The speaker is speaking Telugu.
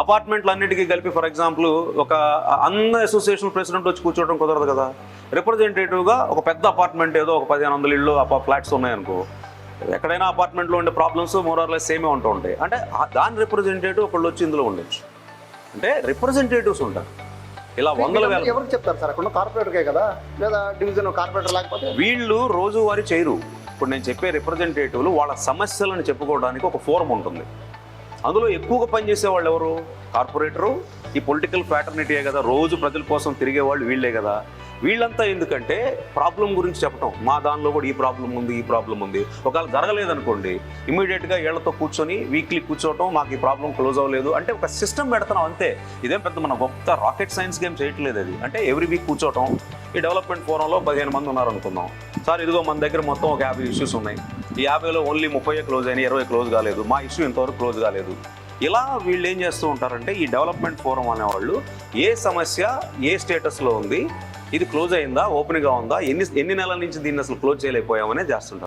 అపార్ట్మెంట్లు అన్నిటికీ కలిపి ఫర్ ఎగ్జాంపుల్ ఒక అన్న అసోసియేషన్ ప్రెసిడెంట్ వచ్చి కూర్చోవడం కుదరదు కదా. రిప్రజెంటేటివ్గా ఒక పెద్ద అపార్ట్మెంట్ ఏదో ఒక పదిహేను వందల ఇళ్ళు ఫ్లాట్స్ ఉన్నాయనుకో ఎక్కడైనా అపార్ట్మెంట్లో ఉండే ప్రాబ్లమ్స్ మోరార్లెస్ సేమే ఉంటూ ఉంటాయి. అంటే దాని రిప్రజెంటేటివ్ ఒకళ్ళు వచ్చి ఇందులో ఉండొచ్చు. అంటే రిప్రజెంటేటివ్స్ ఉంటారు. ఇలా వందల వేల ఎవరికి చెప్తారు సార్? అక్కడ కార్పొరేటర్కే కదా? లేదా డివిజన్ కార్పొరేటర్ లేకపోతే? వీళ్ళు రోజువారీ చేయరు. ఇప్పుడు నేను చెప్పే రిప్రజెంటేటివ్లు వాళ్ళ సమస్యలను చెప్పుకోవడానికి ఒక ఫోరం ఉంటుంది. అందులో ఎక్కువగా పనిచేసే వాళ్ళు ఎవరు? కార్పొరేటరు. ఈ పొలిటికల్ ఫ్యాటర్నిటీయే కదా. రోజు ప్రజల కోసం తిరిగే వాళ్ళు వీళ్ళే కదా. వీళ్ళంతా ఎందుకంటే ప్రాబ్లం గురించి చెప్పటం. మా దానిలో కూడా ఈ ప్రాబ్లం ఉంది ఈ ప్రాబ్లం ఉంది. ఒకవేళ జరగలేదనుకోండి ఇమీడియట్గా వీళ్ళతో కూర్చొని వీక్లీ కూర్చోవటం మాకు ఈ ప్రాబ్లం క్లోజ్ అవ్వలేదు. అంటే ఒక సిస్టమ్ పెడుతున్నాం అంతే. ఇదేం పెద్ద మన గొప్ప రాకెట్ సైన్స్ గేమ్ చేయట్లేదు అది. అంటే ఎవ్రీ వీక్ కూర్చోవటం. ఈ డెవలప్మెంట్ ఫోరంలో పదిహేను మంది ఉన్నారు అనుకుందాం సార్ ఇదిగో మన దగ్గర మొత్తం ఒక యాభై ఇష్యూస్ ఉన్నాయి. ఈ యాభైలో ఓన్లీ ముప్పై క్లోజ్ అయినాయి ఇరవై క్లోజ్ కాలేదు. మా ఇష్యూ ఇంతవరకు క్లోజ్ కాలేదు. ఇలా వీళ్ళు ఏం చేస్తూ ఉంటారంటే ఈ డెవలప్మెంట్ ఫోరం అనేవాళ్ళు ఏ సమస్య ఏ స్టేటస్లో ఉంది ఇది క్లోజ్ అయిందా ఓపెన్గా ఉందా ఎన్ని ఎన్ని నెలల నుంచి దీన్ని అసలు క్లోజ్ చేయలేకపోయామనే చేస్తుంటారు.